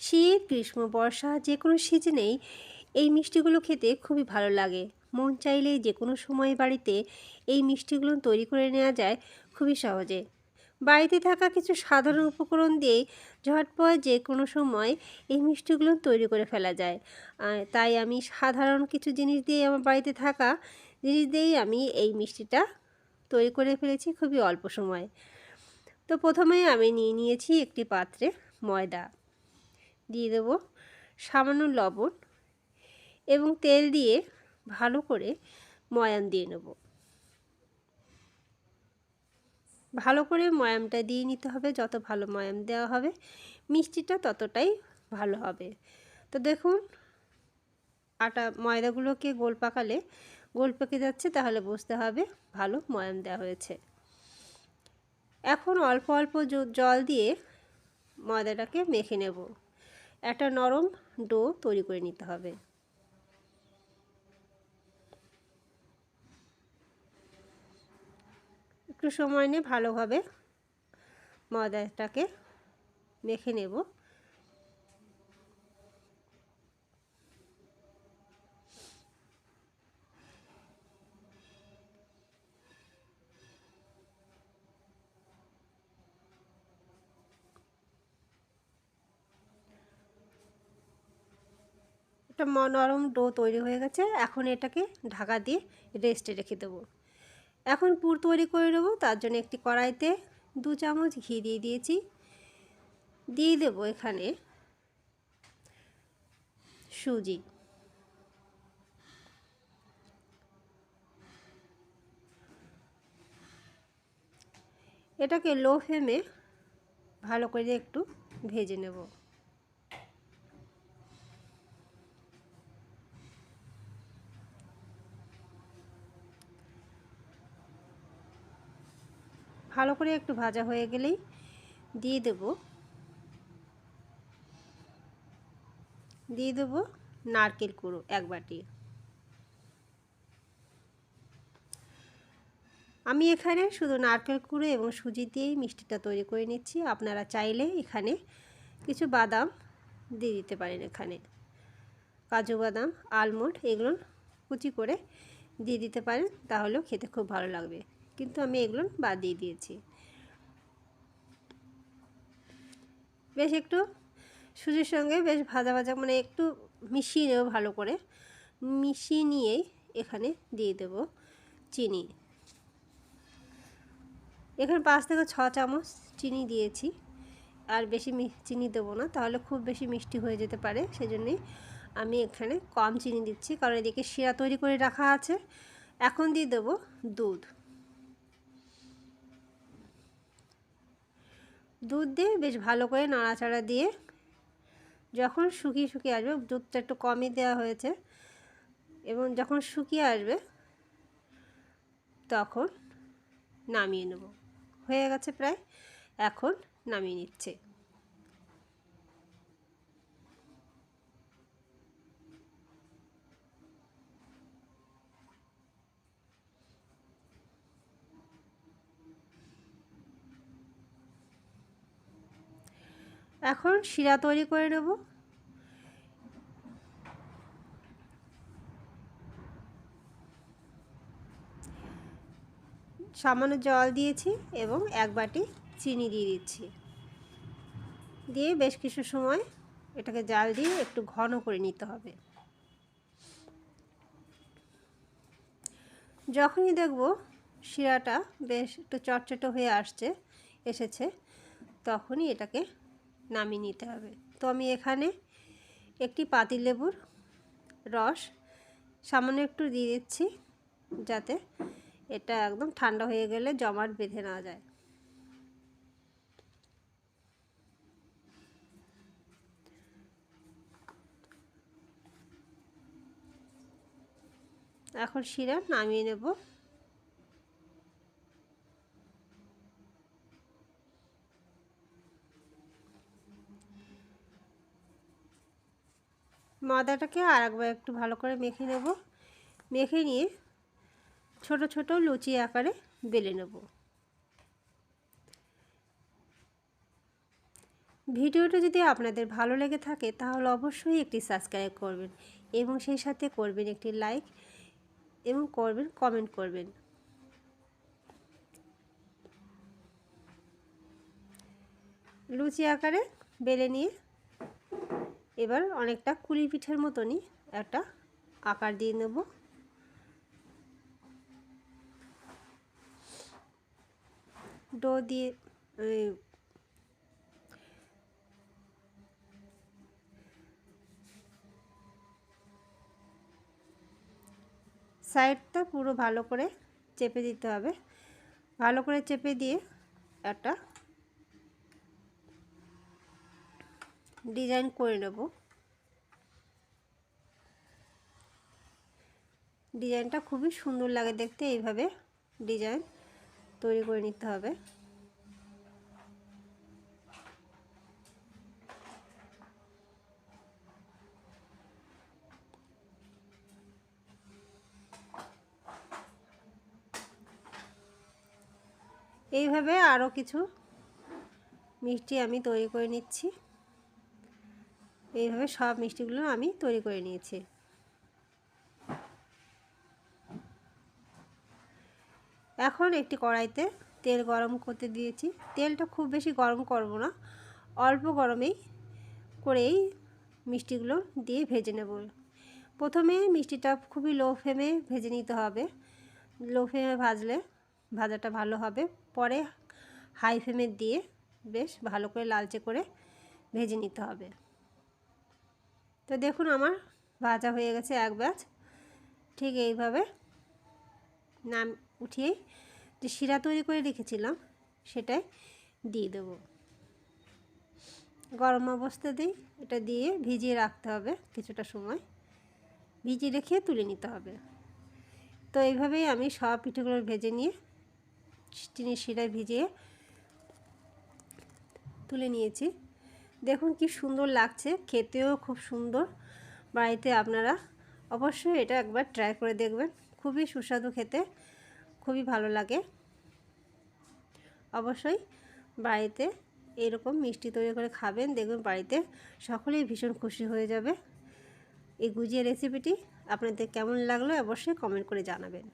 শীত, গ্রীষ্ম, বর্ষা যে কোনো সিজনেই এই মিষ্টিগুলো খেতে খুবই ভালো লাগে। মন চাইলেই যে কোনো সময় বাড়িতে এই মিষ্টিগুলো তৈরি করে নেওয়া যায় খুবই সহজে। বাড়িতে থাকা কিছু সাধারণ উপকরণ দিয়েই ঝটপট যে কোনো সময় এই মিষ্টিগুলো তৈরি করে ফেলা যায়। তাই আমি সাধারণ কিছু জিনিস দিয়ে আমার বাড়িতে থাকা জিনিস দিয়েই আমি এই মিষ্টিটা তৈরি করে ফেলেছি খুবই অল্প সময়। তো প্রথমেই আমি নিয়ে নিয়েছি একটি পাত্রে ময়দা। দিয়ে দেব সামান্য লবণ এবং তেল দিয়ে ভালো করে ময়াম দিয়ে নেব। ভালো করে ময়ামটা দিয়ে নিতে হবে, যত ভালো ময়াম দেওয়া হবে, মিষ্টিটা ততটাই ভালো হবে। তো দেখুন, আটা, ময়দাগুলোকে গোল পাকালে, গোল পেকে যাচ্ছে, তাহলে বুঝতে হবে, ভালো ময়াম দেওয়া হয়েছে। এখন অল্প অল্প জল দিয়ে ময়দাটাকে মেখে নেব। একটা নরম ডো তৈরি করে নিতে হবে। একটু সময় নিয়ে ভালোভাবে ময়দাটাকে মেখে নেব। একটা নরম ডো তৈরি হয়ে গেছে। এখন এটাকে ঢাকা দিয়ে রেস্টে রেখে দেবো। এখন পুর তৈরি করে নেব। তার জন্য একটি কড়াইতে দু চামচ ঘি দিয়ে দিয়েছি। দিয়ে দেব এখানে সুজি। এটাকে লো ফ্লেমে ভালো করে একটু ভেজে নেব। ভালো করে একটু ভাজা হয়ে গেলেই দিয়ে দেব। দিয়ে দেব নারকেল কুড়ো এক বাটি। আমি এখানে শুধু নারকেল কুড়ো এবং সুজি দিয়েই মিষ্টিটা তৈরি করে নিচ্ছি। আপনারা চাইলে এখানে কিছু বাদাম দিয়ে দিতে পারেন এখানে। কাজু বাদাম, আলমন্ড এগুলো কুচি করে দিয়ে দিতে পারেন, তাহলেও খেতে খুব ভালো লাগবে। কিন্তু আমি এগুলো বাদ দিয়ে দিয়েছি। বেশ একটু সুজির সঙ্গে বেশ ভাজা ভাজা মানে একটু মিশিয়ে নেব ভালো করে মিশিয়ে নিয়েই এখানে দিয়ে দেব চিনি। এখানে পাঁচ থেকে ছ চামচ চিনি দিয়েছি। আর বেশি চিনি দেবো না, তাহলে খুব বেশি মিষ্টি হয়ে যেতে পারে, সেজন্যই আমি এখানে কম চিনি দিচ্ছি। কারণ এদিকে শিরা তৈরি করে রাখা আছে। এখন দিয়ে দেবো দুধ। দুধ দিয়ে বেশ ভালো করে নাড়াচাড়া দিয়ে যখন শুকিয়ে শুকিয়ে আসবে, দুধটা একটু কমই দেওয়া হয়েছে, এবং যখন শুকিয়ে আসবে, তখন নামিয়ে নেব। হয়ে গেছে প্রায়, এখন নামিয়ে নিচ্ছে। এখন শিরা তৈরি করে নেব। সামান্য জল দিয়েছি এবং এক বাটি চিনি দিয়ে দিচ্ছি। দিয়ে বেশ কিছু সময় এটাকে জাল দিয়ে একটু ঘন করে নিতে হবে। যখনই দেখব শিরাটা বেশ একটু চটচটো হয়ে আসছে, এসেছে, তখনই এটাকে নামিয়ে নিতে হবে। তো আমি এখানে একটি পাতিলেবুর রস সামান্য একটু দিয়ে দিচ্ছি, যাতে এটা একদম ঠান্ডা হয়ে গেলে জমাট বেঁধে না যায়। এখন শিরা নামিয়ে নেব। ময়দাটাকে আর একবার একটু ভালো করে মেখে নেব। মেখে নিয়ে ছোট ছোট লুচি আকারে বেলে নেব। ভিডিওটা যদি আপনাদের ভালো লেগে থাকে তাহলে অবশ্যই একটি সাবস্ক্রাইব করবেন এবং সেই সাথে করবেন একটি লাইক এবং করবেন, কমেন্ট করবেন। লুচি আকারে বেলে নিয়ে এবার অনেকটা কুলি পিঠের মতনই একটা আকার দিয়ে নেব। ডো দিয়ে সাইডটা পুরো ভালো করে চেপে দিতে হবে। ভালো করে চেপে দিয়ে একটা ডিজাইন করে নেব। ডিজাইনটা খুবই সুন্দর লাগে দেখতে, এইভাবে ডিজাইন তৈরি করে নিতে হবে। এইভাবে আরও কিছু মিষ্টি আমি তৈরি করে নিচ্ছি। এইভাবে সব মিষ্টিগুলো আমি তৈরি করে নিয়েছি। এখন একটি কড়াইতে তেল গরম করতে দিয়েছি। তেলটা খুব বেশি গরম করব না, অল্প গরমেই করেই মিষ্টিগুলো দিয়ে ভেজে নেব। প্রথমে মিষ্টিটা খুবই লো ফ্লেমে ভেজে নিতে হবে। লো ফ্লেমে ভাজলে ভাজাটা ভালো হবে। পরে হাই ফ্লেমে দিয়ে বেশ ভালো করে লালচে করে ভেজে নিতে হবে। তো দেখুন আমার ভাজা হয়ে গেছে এক ব্যাচ। ঠিক এইভাবে নাম উঠিয়েই যে শিরা তৈরি করে রেখেছিলাম, সেটাই দিয়ে দেব। গরম অবস্থাতেই এটা দিয়ে ভিজিয়ে রাখতে হবে কিছুটা সময়। ভিজিয়ে রেখে তুলে নিতে হবে। তো এইভাবেই আমি সব পিঠেগুলো ভেজে নিয়ে, চিনি শিরায় ভিজিয়ে তুলে নিয়েছি। দেখুন কি সুন্দর লাগছে, খেতেও খুব সুন্দর। বাড়িতে আপনারা অবশ্যই এটা একবার ট্রাই করে দেখবেন। খুবই সুস্বাদু খেতে, খুবই ভালো লাগে। অবশ্যই বাড়িতে এরকম মিষ্টি তৈরি করে খাবেন, দেখবেন বাড়িতে সকলেই ভীষণ খুশি হয়ে যাবে। এই গুজিয়া রেসিপিটি আপনাদের কেমন লাগল অবশ্যই কমেন্ট করে জানাবেন।